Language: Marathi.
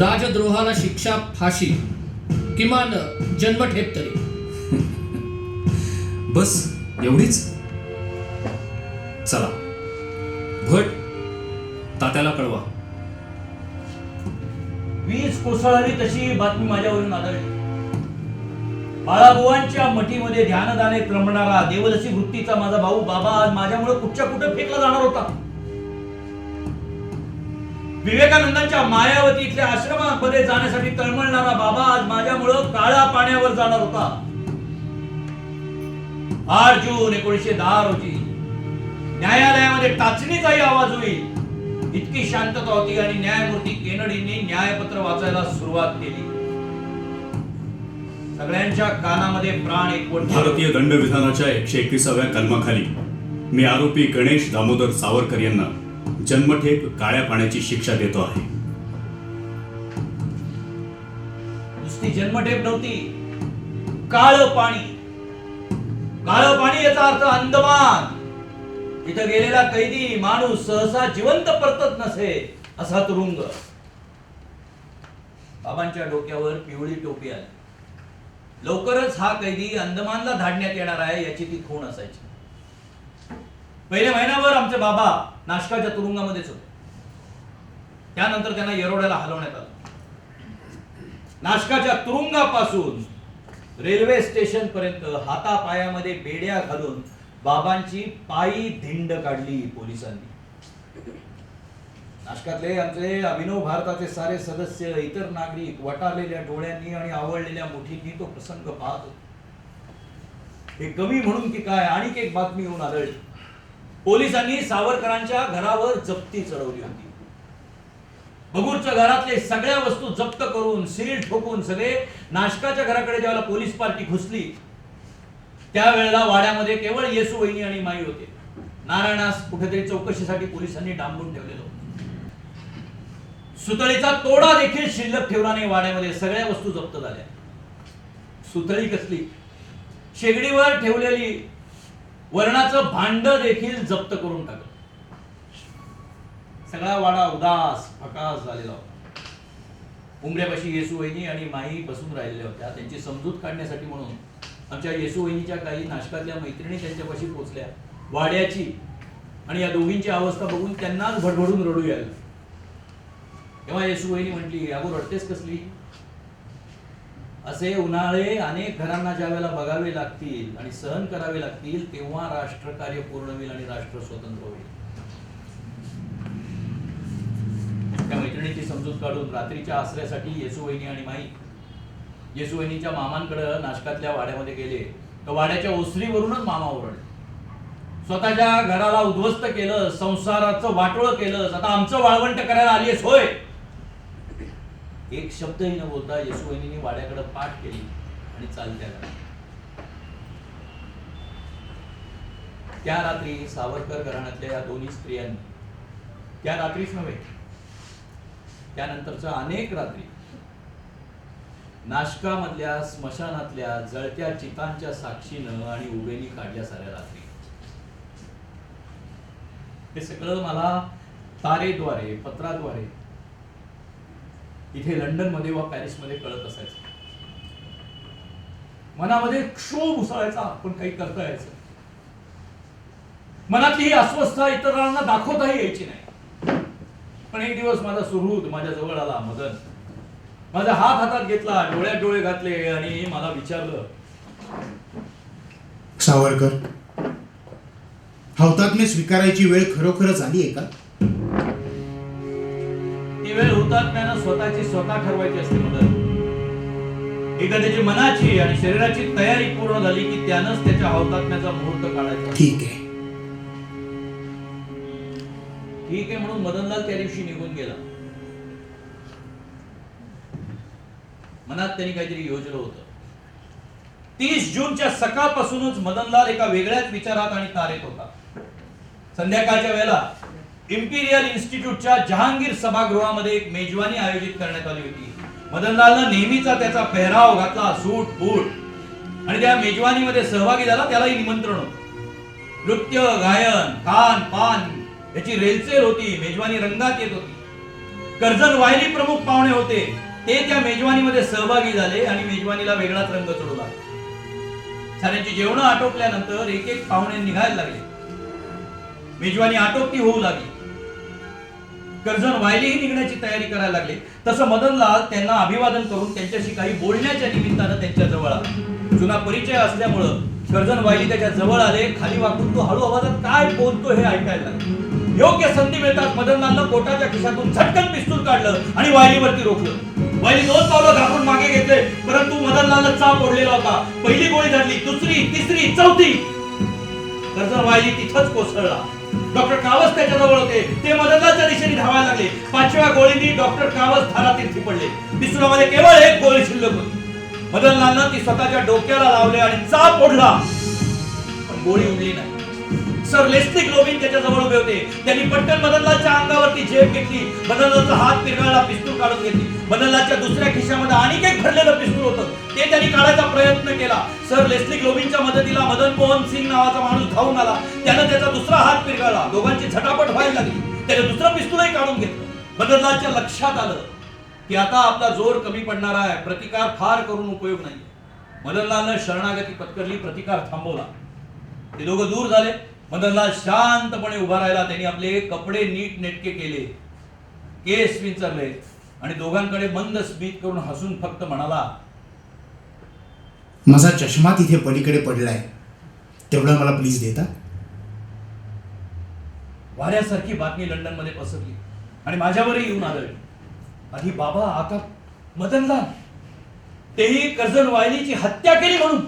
राजद्रोहाला शिक्षा फाशी किमान जन्मठेप तरी. बस एवढीच? चला. भट तात्याला कळवा. वीज कोसळली तशी बातमी माझ्यावरून आदळली बाळाबुवांच्या मठीमध्ये ध्यानदानेत रमणारा देवदसी वृत्तीचा माझा भाऊ बाबा आज माझ्यामुळे कुठच्या कुठे फेकला जाणार होता? विवेकानंदांच्या मायावती इथल्या आश्रमामध्ये जाण्यासाठी तळमळणारा बाबा आज माझ्यामुळं काळ्या पाण्यावर जाणार होता. आठ जून एकोणीसशे दहा रोजी न्यायालयामध्ये टाचणीचाही आवाज होईल. इतकी शांतता होती आणि न्यायमूर्ती केनडींनी न्यायपत्र वाचायला सुरुवात केली. सगळ्यांच्या कानामध्ये प्राण एकवट भारतीय दंडविधानाच्या एकशे एकविसाव्या कलमाखाली मी आरोपी गणेश दामोदर सावरकर यांना जन्मठेप काळ्या पाण्याची शिक्षा देतो आहे. नुसती जन्मठेप नव्हती काळ पाणी. काळ पाणी याचा अर्थ अंदमान. तिथं गेलेला कैदी माणूस सहसा जिवंत परतत नसे असा तुरुंग. बाबांच्या डोक्यावर पिवळी टोपी आली. लवकरच हा कैदी अंदमानला धाडण्यात येणार आहे याची ती खूण असायची. पहिले महिनाभर आमचे बाबा नाशकाच्या तुरुंगामध्येच होते त्यानंतर त्यांना येरोड्याला हलवण्यात आलं. नाशकाच्या तुरुंगापासून रेल्वे स्टेशन पर्यंत हातापायामध्ये बेड्या घालून बाबांची पायी धिंड काढली पोलिसांनी. नाशकातले आमचे अभिनव भारताचे सारे सदस्य इतर नागरिक वटारलेल्या डोळ्यांनी आणि आवडलेल्या मुठींनी तो प्रसंग पाहत हे कमी म्हणून की काय आणखी एक बातमी येऊन आदळली पोलिसांनी सावरकरांच्या घरावर जप्ती चढवली होती. बगूरच्या घरातले सगळ्या वस्तू जप्त करून सील ठोकून सगळे नाशकाच्या घराकडे ज्यावेळेला पोलीस पार्टी घुसली त्यावेळेला वाड्यामध्ये केवळ येसू वहिनी आणि माई होते. नारायणास कुठेतरी चौकशीसाठी पोलिसांनी डांबून ठेवलेलं सुतळीचा तोडा देखील शिल्लक ठेवला नाही वाड्यामध्ये सगळ्या वस्तू जप्त झाल्या. सुतळी कसली? शेगडीवर ठेवलेली वर्णाचं भांड देखील जप्त करून टाकलं. सगळा वाडा उदास फकास झालेला होता. उमऱ्यापाशी येसू वहिनी आणि माई बसून राहिलेल्या होत्या. त्यांची समजूत काढण्यासाठी म्हणून आमच्या येसू वहिनीच्या काही नाशकातल्या मैत्रिणी त्यांच्यापाशी पोचल्या वाड्याची आणि या दोघींची अवस्था बघून त्यांनाच भडभडून रडू यायला तेव्हा येसू वहिनी म्हटली अगो रडतेस कसली? असे उन्हाळे अनेक घरांना ज्या वेळेला बघावे लागतील आणि सहन करावे लागतील तेव्हा राष्ट्रकार्य पूर्ण होईल आणि राष्ट्र स्वतंत्र होईल. त्या मैत्रिणीची समजूत काढून रात्रीच्या आसऱ्यासाठी येसू वहिनी आणि माई येसू वहिनीच्या मामांकडे नाशकातल्या वाड्यामध्ये गेले. तर वाड्याच्या ओसरीवरूनच मामा ओरडले. स्वतःच्या घराला उद्ध्वस्त केलं संसाराचं वाटोळ केलं. आता आमचं वाळवंट करायला आलीस होय. एक शब्दही न बोलता येसू वहिनीने वाड्याकडे पाठ केली आणि चालत्या त्या रात्री सावरकर घराण्यातल्या या दोन्ही स्त्रियांनी त्या रात्रीच नव्हे त्यानंतरच्या अनेक रात्री नाशकामधल्या स्मशानातल्या जळत्या चितांच्या साक्षीनं आणि उभेनी काढल्या साऱ्या रात्री. हे सगळं मला तारेद्वारे पत्राद्वारे इथे लंडनमध्ये वा पॅरिसमध्ये कळत असायचं. मनामध्ये क्षोभ उसळायचा पण काही करता यायचं. मनातली ही अस्वस्थता इतरांना दाखवताही यायची नाही. पण एक दिवस माझा सुहृद माझ्या जवळ आला मदन. माझा हात हातात घेतला डोळ्यात डोळे घातले आणि मला विचारलं सावरकर हौतात्म्य स्वीकारायची वेळ खरोखरच आली आहे का? हुतात्म्यानं स्वतःची स्वतः ठरवायची असते मदन एकदा त्याची मनाची आणि शरीराची तयारी पूर्ण झाली की त्यानंच त्याच्या हौतात्म्याचा मुहूर्त काढायचा. ठीक आहे. ठीक आहे म्हणून मदनलाल त्या दिवशी निघून गेला. मनात त्यांनी काहीतरी योजलं होतं. तीस जूनच्या सकाळपासूनच मदनलाल एका वेगळ्याच विचारात आणि तारेत होता. संध्याकाळच्या वेळेला इम्पिरियल इन्स्टिट्यूटच्या जहांगीर सभागृहामध्ये एक मेजवानी आयोजित करण्यात आली होती. मदनलालनं नेहमीचा त्याचा पेहराव घातला सूट बूट. आणि त्या मेजवानीमध्ये सहभागी झाला त्यालाही निमंत्रण होतं. नृत्य गायन खान पान याची रेलचेल होती मेजवानी रंगात येत होती. कर्जन वायली प्रमुख पाहुणे होते ते त्या मेजवानीमध्ये सहभागी झाले आणि मेजवानीला वेगळाच रंग चढवला. साऱ्यांची जेवणं आटोपल्यानंतर एक एक पाहुणे निघायला लागले. मेजवानी आटोपती होऊ लागली. कर्जन वायलीही निघण्याची तयारी करायला लागले. तसं मदनलाल त्यांना अभिवादन करून त्यांच्याशी काही बोलण्याच्या निमित्तानं त्यांच्या जवळ आला. जुना परिचय असल्यामुळं कर्जन वायली त्याच्याजवळ आले. खाली वाकून तो हळू आवाजात काय बोलतो हे ऐकायला योग्य संधी मिळताच मदनलालनं कोटाच्या खिशातून झटकन पिस्तूल काढलं आणि वायलीवरती रोखलं. वायली दोन पावलं घाबरून मागे घेतले परंतु मदनलालनं चाप ओढलेला होता. पहिली गोळी धरली दुसरी तिसरी चौथी. कर्जन तिथंच कोसळला. डॉक्टर कावस त्याच्याजवळ होते. ते मदताच्या दिशेने धावायला लागले. पाचव्या गोळीनी डॉक्टर कावस धारातील पडले. पिस्तुलामध्ये केवळ एक गोळी शिल्लक होती. मदनलालनं ती स्वतःच्या डोक्याला लावले आणि चाप ओढला. पण गोळी उडली नाही. सर लेस्टिक ग्लोबिन त्याच्याजवळ उभे होते. त्यांनी पटकन मदनलालच्या अंगावरती झेप घेतली. मदनलालचा हात पिरगाळला पिस्तूल काढून घेतली. मदनलालच्या दुसऱ्या खिशामध्ये आणखी एक भरलेलं पिस्तूल होतं. ते त्यांनी काढायचा प्रयत्न केला. सर लेस्ली ग्लोबिनच्या मदतीला मदन मोहन सिंग नावाचा माणूस धावून आला. त्यानं त्याचा दुसरा हात पिरगाळला. दोघांची झटापट व्हायला लागली. त्याने दुसरं पिस्तूलही काढून घेतलं. मदनलालच्या लक्षात आलं की आता आपला जोर कमी पडणार आहे. प्रतिकार फार करून उपयोग नाही मदनलालनं शरणागती पत्करली प्रतिकार थांबवला. ते दोघं दूर झाले. मदनलाल शांतपणे उभा राहिला. त्यांनी आपले कपडे नीट नेटके केले. केस विंचरले. आणि दोघांकडे मंद स्मित करून हसून फक्त म्हणाला माझा चष्मा तिथे पलीकडे पडलाय. तेवढा मला प्लीज देता. वाऱ्यासारखी बातमी लंडनमध्ये पसरली आणि माझ्यावरही येऊन आदळली. आधी बाबा आता मदनला तेही कर्जन वायलीची हत्या केली म्हणून.